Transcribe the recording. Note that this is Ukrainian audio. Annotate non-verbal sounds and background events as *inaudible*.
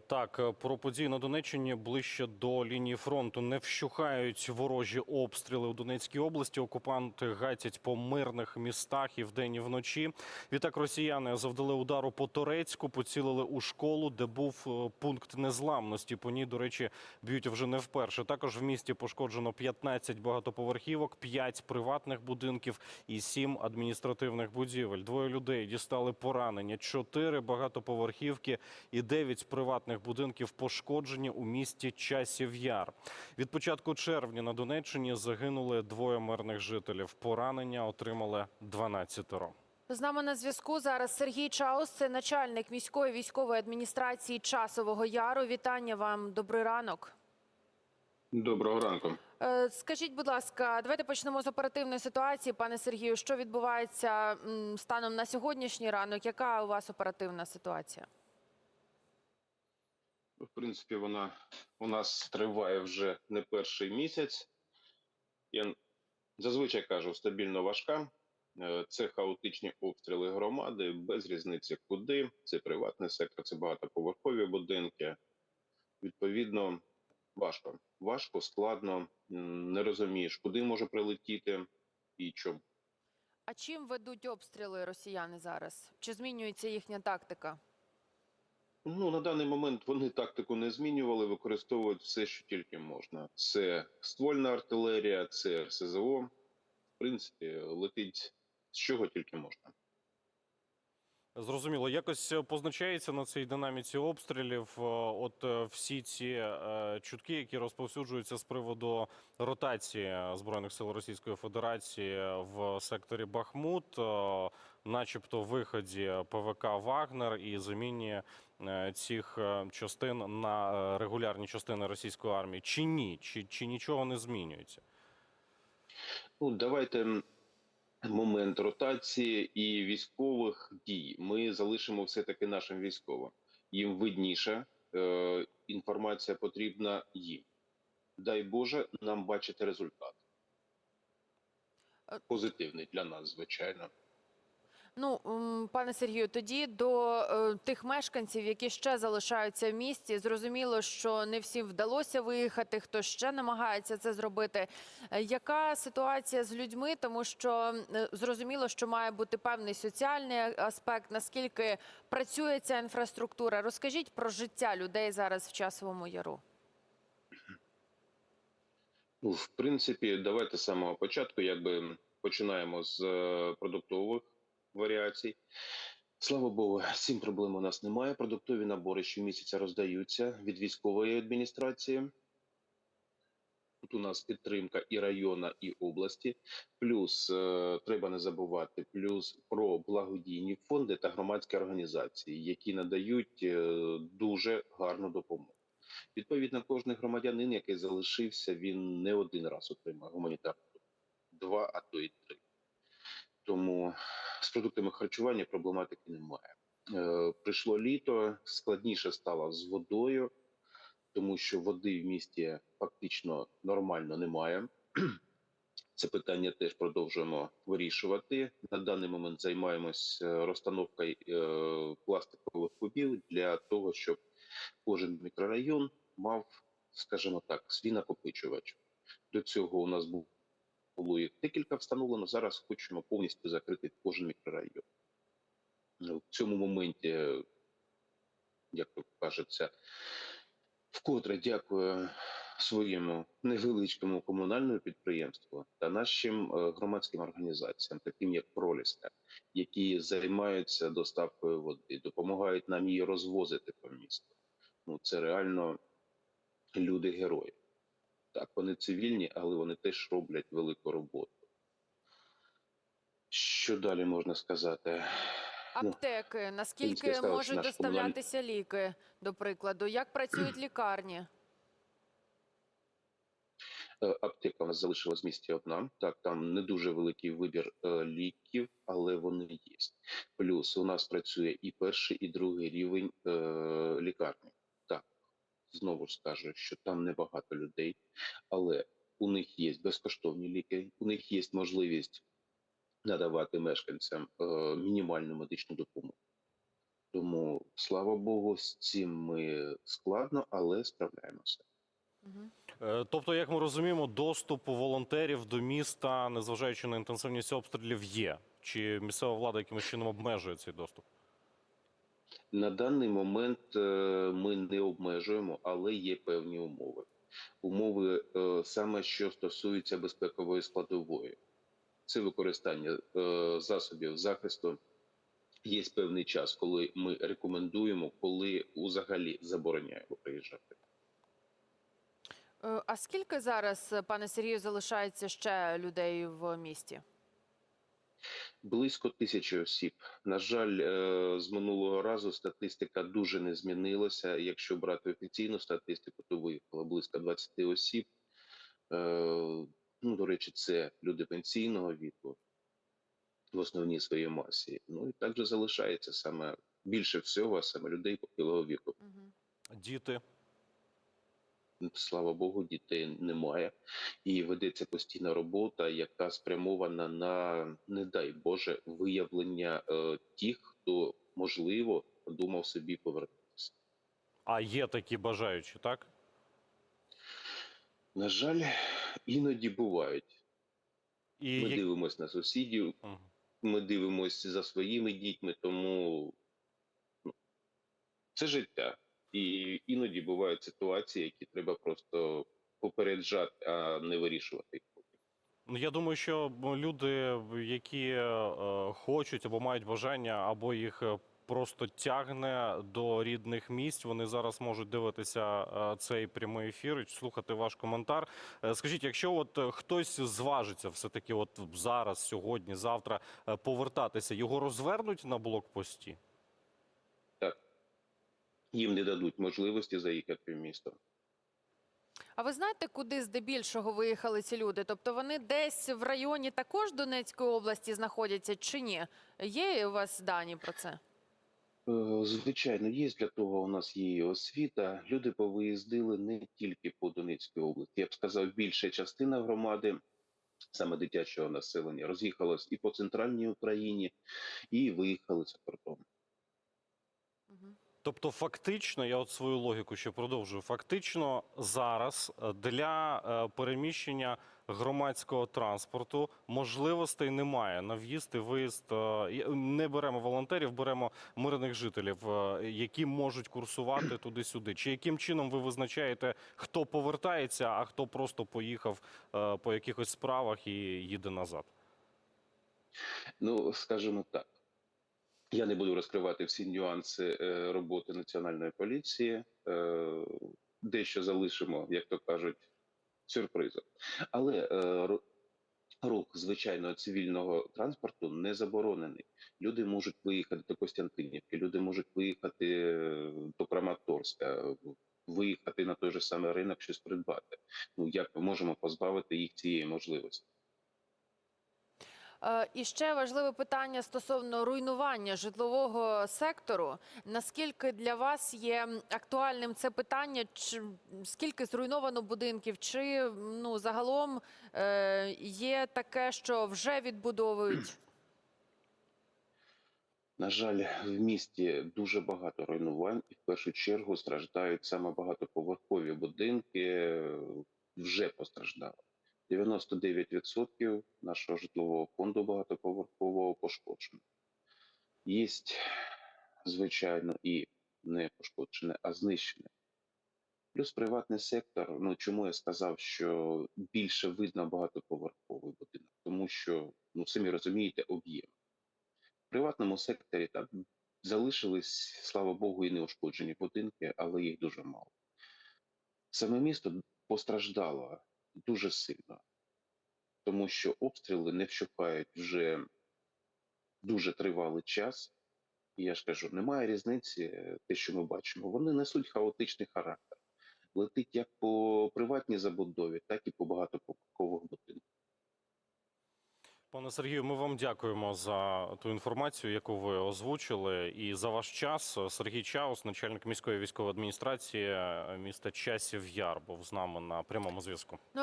Так, е, про події на Донеччині ближче до лінії фронту не вщухають ворожі обстріли у Донецькій області. Окупанти гатять по мирних містах і вдень, і вночі. Відтак росіяни завдали удару по Торецьку, поцілили у школу, де був е, пункт незламності. По ній, до речі, б'ють вже не вперше. Також в місті пошкоджено 15 багатоповерхівок, 5 приватних будинків і 7 адміністративних будівель. Двоє людей дістали поранення, 4 багатоповерхівки і 9 приватних будинків пошкоджені у місті Часів Яр. Від початку червня на Донеччині загинули двоє мирних жителів. Поранення отримали 12-ро. З нами на зв'язку зараз Сергій Чаус, це начальник міської військової адміністрації Часового Яру. Вітання вам, добрий ранок. Доброго ранку. Е, Скажіть, будь ласка, давайте почнемо з оперативної ситуації, пане Сергію. Що відбувається станом на сьогоднішній ранок? Яка у вас оперативна ситуація? В принципі, вона у нас триває вже не перший місяць. Я зазвичай кажу, стабільно важка. Е, Це хаотичні обстріли громади, без різниці куди. Це приватний сектор, це багатоповерхові будинки. Відповідно, важко. Важко, складно, не розумієш, куди може прилетіти і чому. А чим ведуть обстріли росіяни зараз? Чи змінюється їхня тактика? Ну, на даний момент вони тактику не змінювали, використовують все, що тільки можна. Це ствольна артилерія, це РСЗО. В принципі, летить з чого тільки можна. Зрозуміло, якось е, позначається на цій динаміці обстрілів. е, От е, всі ці чутки, які розповсюджуються з приводу ротації збройних сил Російської Федерації в секторі Бахмут, начебто виході ПВК Вагнер і заміні цих частин на регулярні частини російської армії, чи ні, чи, чи нічого не змінюється? Ну, давайте момент ротації і військових дій. Ми залишимо все-таки нашим військовим. Їм видніше, е, інформація потрібна їм. Дай Боже, нам бачити результат. Е, Позитивний для нас, звичайно. Ну, пане Сергію, тоді до е, тих мешканців, які ще залишаються в місті, зрозуміло, що не всім вдалося виїхати, хто ще намагається це зробити. Е, Яка ситуація з людьми? Тому що е, зрозуміло, що має бути певний соціальний аспект, наскільки працює ця інфраструктура. Розкажіть про життя людей зараз в часовому яру. Ну, в принципі, давайте з самого початку, якби починаємо з продуктових варіацій. Слава Богу, цим проблем у нас немає. Продуктові набори щомісяця роздаються від військової адміністрації. Тут у нас підтримка і району, і області. Плюс е, треба не забувати плюс про благодійні фонди та громадські організації, які надають е, дуже гарну допомогу. Відповідно, кожен громадянин, який залишився, він не один раз отримає гуманітарну два, а то й три. Тому з продуктами харчування проблематики немає. Е, прийшло літо, складніше стало з водою, тому що води в місті фактично нормально немає. *clears throat* Це питання теж продовжуємо вирішувати. На даний момент займаємось е, розстановкою е, пластикових кубів для того, щоб кожен мікрорайон мав, скажімо так, свій накопичувач. До цього у нас був було їх декілька встановлено. Зараз хочемо повністю закрити кожен мікрорайон. Ну, В цьому моменті, як то кажеться, вкотре дякую своєму невеличкому комунальному підприємству та нашим е, громадським організаціям, таким як Проліска, які займаються доставкою води, допомагають нам її розвозити по місту. Ну це реально люди герої. Так, вони цивільні, але вони теж роблять велику роботу. Що далі можна сказати? Ну, Аптеки, наскільки що можуть доставлятися ліки, до прикладу, як працюють *clears throat* лікарні? Е, Аптека у нас залишилась в місті одна. Так, там не дуже великий вибір е, ліків, але вони є. Плюс у нас працює і перший, і другий рівень е, лікарні. Знову ж скажу, що там небагато людей, але у них є безкоштовні ліки, у них є можливість надавати мешканцям е, мінімальну медичну допомогу. Тому, слава Богу, з цим ми складно, але справляємося. Е, Тобто, як ми розуміємо, доступ волонтерів до міста, незважаючи на інтенсивність обстрілів, є. Чи місцева влада якимось чином обмежує цей доступ? На даний момент е, ми не обмежуємо, але є певні умови. Умови е, саме що стосуються безпекової складової. Це використання е, засобів захисту. Є певний час, коли ми рекомендуємо, коли взагалі забороняємо приїжджати. А скільки зараз, пане Сергію, залишається ще людей в місті? Близько тисячі осіб. На жаль, е, з минулого разу статистика дуже не змінилася. Якщо брати офіційну статистику, то виїхало близько 20 осіб. Е, Ну, до речі, це люди пенсійного віку в основній своїй масі. Ну і також залишається саме більше всього, саме людей похилого віку. Діти. Слава Богу, дітей немає, і ведеться постійна робота, яка спрямована на, не дай Боже, виявлення е, тих, хто можливо думав собі повернутися. А є такі бажаючі, так? На жаль, іноді бувають. І Ми як- дивимося на сусідів, Мгм. ми дивимося за своїми дітьми, тому ну, це життя. І іноді бувають ситуації, які треба просто попереджати, а не вирішувати. Ну, я думаю, що люди, які е, хочуть або мають бажання, або їх е, просто тягне до рідних місць. Вони зараз можуть дивитися е, цей прямий ефір і слухати ваш коментар. Е, Скажіть, якщо от е, хтось зважиться все таки, от зараз, сьогодні, завтра е, повертатися, його розвернуть на блокпості? Їм не дадуть можливості заїхати в місто. А ви знаєте, куди здебільшого виїхали ці люди? Тобто вони десь в районі також Донецької області знаходяться чи ні? Є у вас дані про це? Е, Звичайно, є для того. У нас є і освіта. Люди повиїздили не тільки по Донецькій області. Я б сказав, більша частина громади, саме дитячого населення, роз'їхалась і по центральній Україні, і виїхали за кордон. Мгм. Тобто, фактично, я от свою логіку ще продовжую. Фактично, зараз е, для е, переміщення громадського транспорту можливостей немає на в'їзд і виїзд. е, Не беремо волонтерів, беремо мирних жителів, які можуть курсувати туди-сюди. Чи яким чином ви визначаєте, хто повертається, а хто просто поїхав по якихось справах і їде назад? Ну, скажімо так. Я не буду розкривати всі нюанси е, роботи національної поліції. Е, дещо залишимо, як то кажуть, сюрпризом. Але е, рух звичайного цивільного транспорту не заборонений. Люди можуть виїхати до Костянтинівки, люди можуть виїхати до Краматорська, виїхати на той же самий ринок, щось придбати. Ну як ми можемо позбавити їх цієї можливості? Е, І ще важливе питання стосовно руйнування житлового сектору. Наскільки для вас є актуальним це питання? Чи скільки зруйновано будинків? Чи ну загалом е, є таке, що вже відбудовують? *clears throat* На жаль, в місті дуже багато руйнувань, і в першу чергу страждають саме багатоповерхові будинки. Вже постраждали. 99% нашого житлового фонду багатоповерхового пошкоджено. Є, звичайно, і не пошкоджене, а знищене. Плюс приватний сектор. Ну чому я сказав, що більше видно багатоповерховий будинок, тому що ну самі розумієте об'єм. В приватному секторі так залишились, слава Богу, і неушкоджені будинки, але їх дуже мало. Саме місто постраждало дуже сильно, тому що обстріли не вщухають вже дуже тривалий час. І я ж кажу, немає різниці, е, те, що ми бачимо. Вони несуть хаотичний характер. Летить як по приватній забудові, так і по багатоповерхових будинках. Пане Сергію, ми вам дякуємо за ту інформацію, яку ви озвучили, і за ваш час. Сергій Чаус, начальник міської військової адміністрації міста Часів Яр, був з нами на прямому зв'язку.